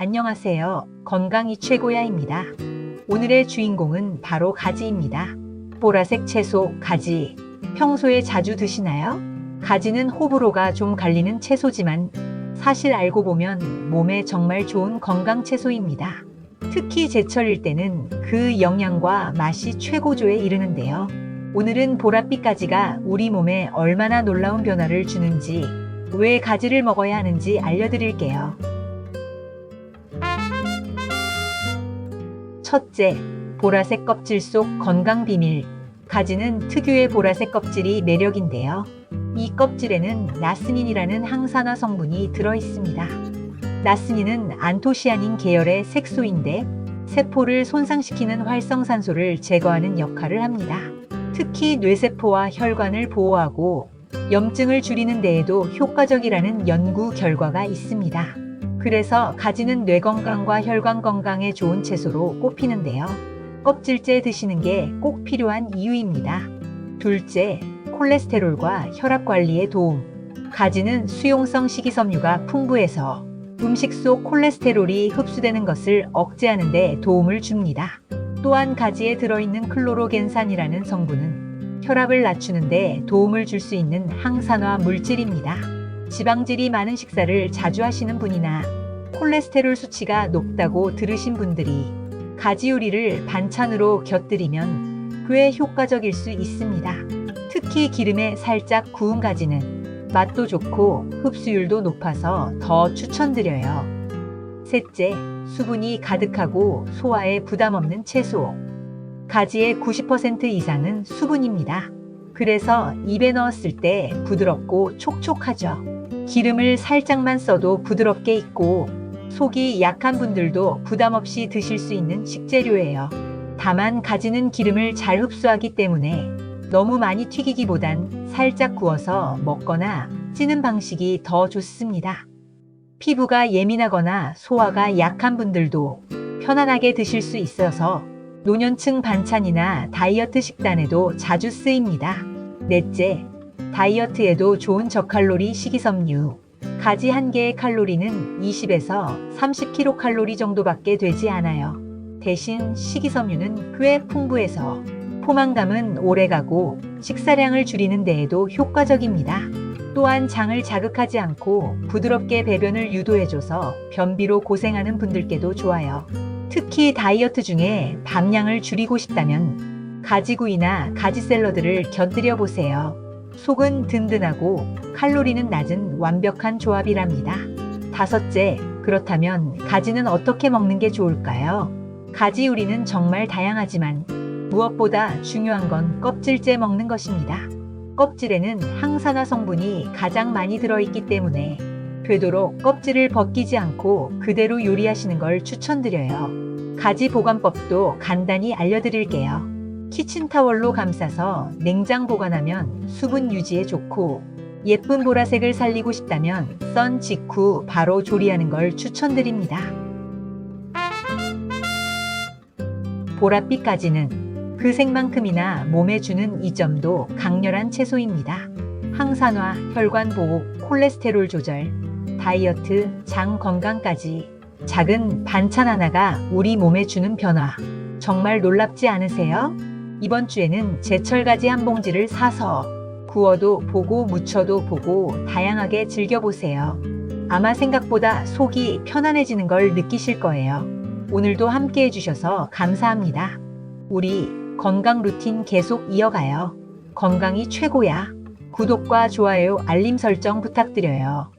안녕하세요. 건강이 최고야입니다. 오늘의 주인공은 바로 가지입니다. 보라색 채소 가지. 평소에 자주 드시나요? 가지는 호불호가 좀 갈리는 채소지만 사실 알고 보면 몸에 정말 좋은 건강 채소입니다. 특히 제철일 때는 그 영양과 맛이 최고조에 이르는데요. 오늘은 보랏빛 가지가 우리 몸에 얼마나 놀라운 변화를 주는지, 왜 가지를 먹어야 하는지 알려드릴게요. 첫째, 보라색 껍질 속 건강 비밀. 가지는 특유의 보라색 껍질이 매력인데요. 이 껍질에는 나스닌이라는 항산화 성분이 들어 있습니다. 나스닌은 안토시아닌 계열의 색소인데 세포를 손상시키는 활성산소를 제거하는 역할을 합니다. 특히 뇌세포와 혈관을 보호하고 염증을 줄이는 데에도 효과적이라는 연구 결과가 있습니다. 그래서 가지는 뇌 건강과 혈관 건강에 좋은 채소로 꼽히는데요. 껍질째 드시는 게 꼭 필요한 이유입니다. 둘째, 콜레스테롤과 혈압 관리에 도움. 가지는 수용성 식이섬유가 풍부해서 음식 속 콜레스테롤이 흡수되는 것을 억제하는 데 도움을 줍니다. 또한 가지에 들어있는 클로로겐산이라는 성분은 혈압을 낮추는 데 도움을 줄 수 있는 항산화 물질입니다. 지방질이 많은 식사를 자주 하시는 분이나 콜레스테롤 수치가 높다고 들으신 분들이 가지 요리를 반찬으로 곁들이면 꽤 효과적일 수 있습니다. 특히 기름에 살짝 구운 가지는 맛도 좋고 흡수율도 높아서 더 추천드려요. 셋째, 수분이 가득하고 소화에 부담 없는 채소. 가지의 90% 이상은 수분입니다. 그래서 입에 넣었을 때 부드럽고 촉촉하죠. 기름을 살짝만 써도 부드럽게 익고 속이 약한 분들도 부담 없이 드실 수 있는 식재료예요. 다만 가지는 기름을 잘 흡수하기 때문에 너무 많이 튀기기보단 살짝 구워서 먹거나 찌는 방식이 더 좋습니다. 피부가 예민하거나 소화가 약한 분들도 편안하게 드실 수 있어서 노년층 반찬이나 다이어트 식단에도 자주 쓰입니다. 넷째, 다이어트에도 좋은 저칼로리 식이섬유. 가지 한 개의 칼로리는 20에서 30kcal 정도밖에 되지 않아요. 대신 식이섬유는 꽤 풍부해서 포만감은 오래가고 식사량을 줄이는 데에도 효과적입니다. 또한 장을 자극하지 않고 부드럽게 배변을 유도해줘서 변비로 고생하는 분들께도 좋아요. 특히 다이어트 중에 밥량을 줄이고 싶다면 가지구이나 가지 샐러드를 곁들여 보세요. 속은 든든하고 칼로리는 낮은 완벽한 조합이랍니다. 다섯째, 그렇다면 가지는 어떻게 먹는 게 좋을까요? 가지 요리는 정말 다양하지만 무엇보다 중요한 건 껍질째 먹는 것입니다. 껍질에는 항산화 성분이 가장 많이 들어있기 때문에 되도록 껍질을 벗기지 않고 그대로 요리하시는 걸 추천드려요. 가지 보관법도 간단히 알려드릴게요. 키친타월로 감싸서 냉장 보관하면 수분 유지에 좋고 예쁜 보라색을 살리고 싶다면 썬 직후 바로 조리하는 걸 추천드립니다. 보랏빛까지는 그 색만큼이나 몸에 주는 이점도 강렬한 채소입니다. 항산화, 혈관 보호, 콜레스테롤 조절, 다이어트, 장 건강까지 작은 반찬 하나가 우리 몸에 주는 변화. 정말 놀랍지 않으세요? 이번 주에는 제철 가지 한 봉지를 사서 구워도 보고 무쳐도 보고 다양하게 즐겨보세요. 아마 생각보다 속이 편안해지는 걸 느끼실 거예요. 오늘도 함께 해주셔서 감사합니다. 우리 건강 루틴 계속 이어가요. 건강이 최고야. 구독과 좋아요, 알림 설정 부탁드려요.